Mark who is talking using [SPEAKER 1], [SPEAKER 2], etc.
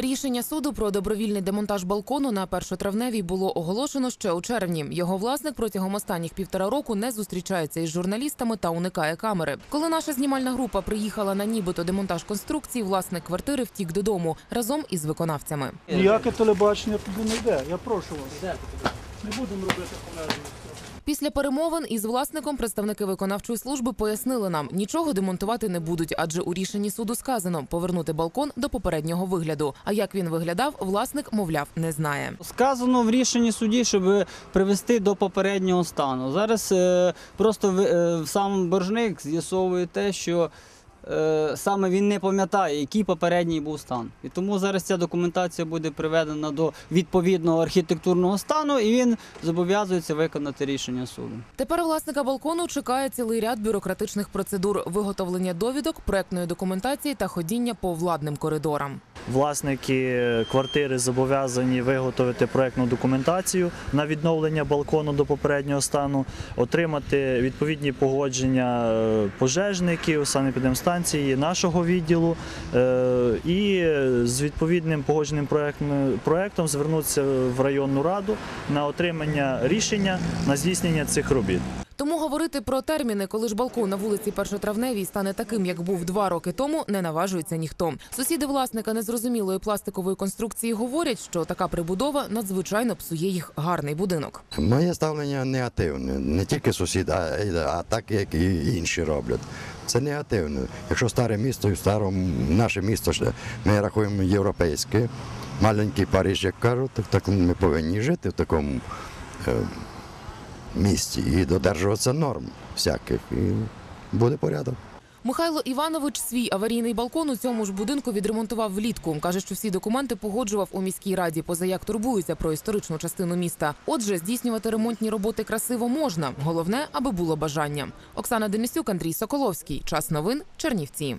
[SPEAKER 1] Рішення суду про добровільний демонтаж балкону на першотравневій було оголошено ще у червні. Його власник протягом останніх півтора року не зустрічається із журналістами та уникає камери. Коли наша знімальна група приїхала на нібито демонтаж конструкції, власник квартири втік додому разом із виконавцями.
[SPEAKER 2] Ніяке телебачення туди не йде. Я прошу вас. Не будемо робити полезно.
[SPEAKER 1] Після перемовин із власником представники виконавчої служби пояснили нам, нічого демонтувати не будуть, адже у рішенні суду сказано повернути балкон до попереднього вигляду. А як він виглядав, власник, мовляв, не знає.
[SPEAKER 3] Сказано в рішенні суді, щоб привести до попереднього стану. Зараз е, просто е, сам боржник з'ясовує те, що саме він не пам'ятає, який попередній був стан. І тому зараз ця документація буде приведена до відповідного архітектурного стану, і він зобов'язується виконати рішення суду.
[SPEAKER 1] Тепер власника балкону чекає цілий ряд бюрократичних процедур: виготовлення довідок, проектної документації та ходіння по владним коридорам.
[SPEAKER 4] Власники квартири зобов'язані виготовити проектну документацію на відновлення балкону до попереднього стану, отримати відповідні погодження е, пожежників, санепідемстанції, нашого відділу е, і з відповідним погодженим проектом звернутися в районну раду на отримання рішення на здійснення цих робіт.
[SPEAKER 1] Тому говорити про терміни, коли ж балкон на вулиці Першотравневій стане таким, як був два роки тому, не наважується ніхто. Сусіди власника незрозумілої пластикової конструкції говорять, що така прибудова надзвичайно псує їх гарний будинок.
[SPEAKER 5] Моє ставлення негативне. Не тільки сусід, а, так як і інші роблять. Це негативно. Якщо старе місто, і старому наше місто ми рахуємо європейське, маленький Париж, як кажуть, так, так ми повинні жити в такому е, місті і додержуватися норм всяких. І буде порядок.
[SPEAKER 1] Михайло Іванович свій аварійний балкон у цьому ж будинку відремонтував влітку. каже, що всі документи погоджував у міській раді, поза як турбується про історичну частину міста. Отже, здійснювати ремонтні роботи красиво можна. Головне, аби було бажання. Оксана Денисюк, Андрій Соколовський. Час новин. Чернівці.